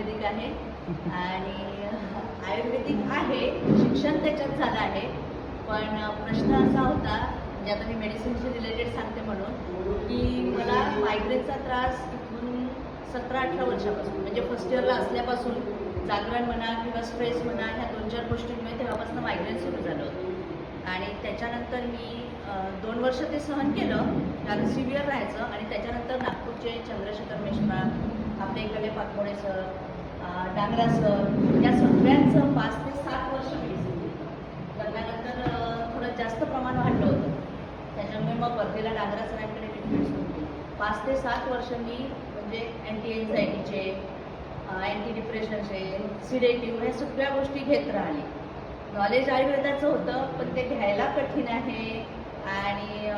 आयुर्वेदिक आहे. आणि आयुर्वेदिक आहे शिक्षण त्याच्यात झालं आहे. पण प्रश्न असा होता म्हणजे आता मी मेडिसिनशी रिलेटेड सांगते म्हणून की मला मायग्रेनचा त्रास इथून सतरा अठरा वर्षापासून म्हणजे फर्स्ट इयरला असल्यापासून जागरण म्हणा किंवा स्ट्रेस म्हणा ह्या दोन चार गोष्टींमुळे तेव्हापासून मायग्रेन सुरू झालं होतं. आणि त्याच्यानंतर मी दोन वर्ष ते सहन केलं कारण सिव्हिअर राहायचं. आणि त्याच्यानंतर नागपूरचे चंद्रशेखर मिश्रा आपले इकडे पाकमोडे सर डांगरा सर या सगळ्यांचं पाच ते सात वर्ष मेडिसिन लग्नानंतर थोडं जास्त प्रमाण वाढलं होतं. त्याच्यामुळे मग वर्धेला डांगरा सरांकडे ट्रीटमेंट सुरू पाच ते सात वर्ष मी म्हणजे अँटी एन्झायटीचे अँटी डिप्रेशनचे सिडेटिव्ह ह्या सगळ्या गोष्टी घेत राहिली. नॉलेज आयुर्वेदाचं होतं पण ते घ्यायला कठीण आहे आणि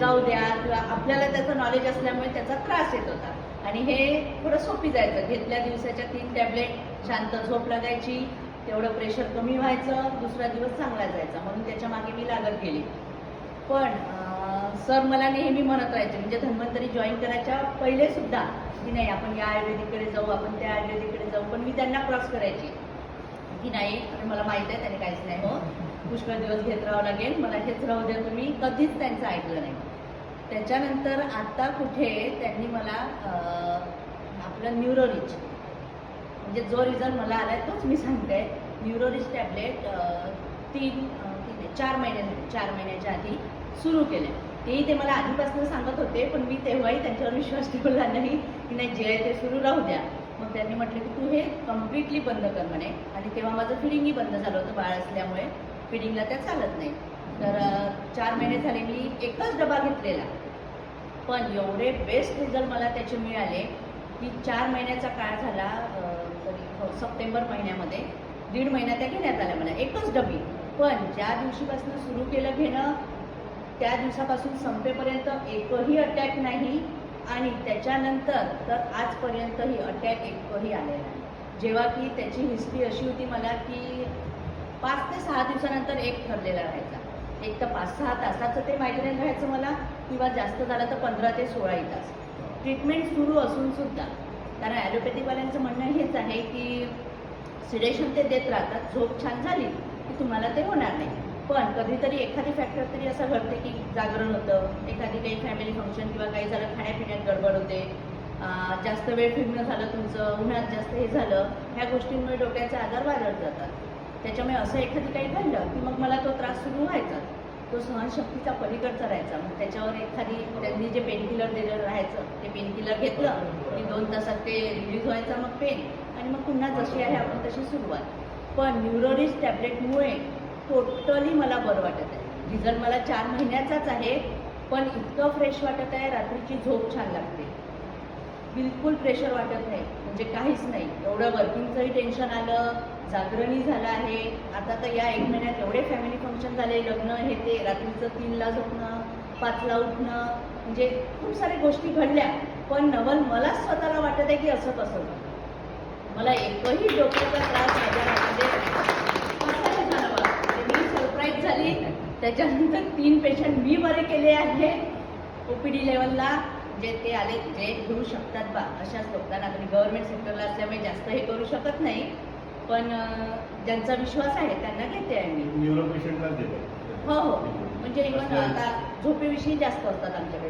जाऊ द्या किंवा आपल्याला त्याचं नॉलेज असल्यामुळे त्याचा त्रास येत होता. आणि हे थोडं सोपी जायचं. घेतल्या दिवसाच्या तीन टॅबलेट शांत झोप लागायची तेवढं प्रेशर कमी व्हायचं दुसरा दिवस चांगला जायचा. म्हणून त्याच्यामागे मी लागत गेली. पण सर मला नेहमी म्हणत राहायचे म्हणजे धन्वंतरी जॉईन करायच्या पहिले सुद्धा की नाही आपण या आयुर्वेदिककडे जाऊ आपण त्या आयुर्वेदिककडे जाऊ पण मी त्यांना क्रॉस करायची. की नाही मला माहीत आहे त्याने काहीच नाही हो पुष्कळ दिवस घेत राहावं लागेल. मला हेच राहू द्या तुम्ही कधीच त्यांचं ऐकलं नाही. त्याच्यानंतर आता कुठे त्यांनी मला आपलं न्यूरोरिच म्हणजे जो रिझल्ट मला आलाय तोच मी सांगते. न्यूरोरिच टॅबलेट तीन चार महिने चार महिन्याच्या आधी सुरू केले तेही ते मला आधीपासून सांगत होते पण मी तेव्हाही त्यांच्यावर विश्वास ठेवला नाही की नाही जे आहे ते सुरू राहू द्या. मग त्यांनी म्हटलं की तू हे कम्प्लिटली बंद कर म्हणे. आणि तेव्हा माझं फिडिंगही बंद झालं होतं बाळ असल्यामुळे. फिडिंगला त्या चालत नाही. तर चार महिने झाले मी एकच डबा घेतलेला. पण एवढे बेस्ट रिझल्ट मला त्याचे मिळाले की चार महिन्याचा काळ झाला तरी हो, सप्टेंबर महिन्यामध्ये. दीड महिना त्या घेण्यात आल्या मला एकच डबी. पण ज्या दिवशीपासून सुरू केलं घेणं त्या दिवसापासून संपेपर्यंत एकही अटॅक नाही आणि त्याच्यानंतर तर आजपर्यंतही अटॅक एकही आलेला नाही. जेव्हा की त्याची हिस्ट्री अशी होती मला की पाच ते सहा दिवसानंतर एक ठरलेला राहायचा. एक तर पाच सहा तासाचं ते मायग्रेन राहायचं मला किंवा जास्त झालं तर पंधरा ते सोळाही तास. ट्रीटमेंट सुरू असून सुद्धा कारण ॲलोपॅथीवाल्यांचं म्हणणं हेच आहे की सिडेशन ते देत राहतात. झोप छान झाली की तुम्हाला ते होणार नाही. पण कधीतरी एखादी फॅक्टर तरी असं घडते की जागरण होतं. एखादी काही फॅमिली फंक्शन किंवा काही झालं खाण्यापिण्यात गडबड होते. जास्त वेळ फिरणं झालं तुमचं उन्हात जास्त हे झालं ह्या गोष्टींमुळे डोक्याचे आजार वाढत जातात. त्याच्यामुळे असं एखादी काही घडलं की मग मला तो त्रास सुरू व्हायचा. तो सहनशक्तीचा पलीकडचा राहायचा. मग त्याच्यावर एखादी त्यांनी जे पेनकिलर दिलेलं राहायचं ते पेनकिलर घेतलं की दोन तासात ते रिलीज व्हायचा मग पेन आणि मग पुन्हा जशी आहे आपण तशी सुरुवात. पण न्यूरोरिस टॅबलेटमुळे टोटली मला बरं वाटत आहे. रिझल्ट मला चार महिन्याचाच आहे पण इतकं फ्रेश वाटत आहे रात्रीची झोप छान लागते. बिलकुल प्रेशर वाटत नाही. म्हणजे काहीच नाही. एवढं वर्किंगचंही टेन्शन आलं जागरणी झालं आहे. आता तर या एक महिन्यात एवढे फॅमिली फंक्शन झाले लग्न हे ते रात्रीचं तीनला झोपणं पाचला उठणं म्हणजे खूप साऱ्या गोष्टी घडल्या. पण नवल मला स्वतःला वाटत आहे की असं कसं? मला एकही डोक्याचा त्रास माझ्या झालं. मी सरप्राईज झाली. त्याच्यानंतर तीन पेशंट मी बरे केले आहे ओपीडी लेवलला जे ते आले जे घेऊ शकतात बा अशाच लोकांना. तरी गव्हर्नमेंट सेक्टरला असल्यामुळे जास्त हे करू शकत नाही पण ज्यांचा विश्वास आहे त्यांना घेते आहे मी. पेशंटला हो हो. म्हणजे इव्हन आता झोपेविषयी जास्त असतात आमच्याकडे.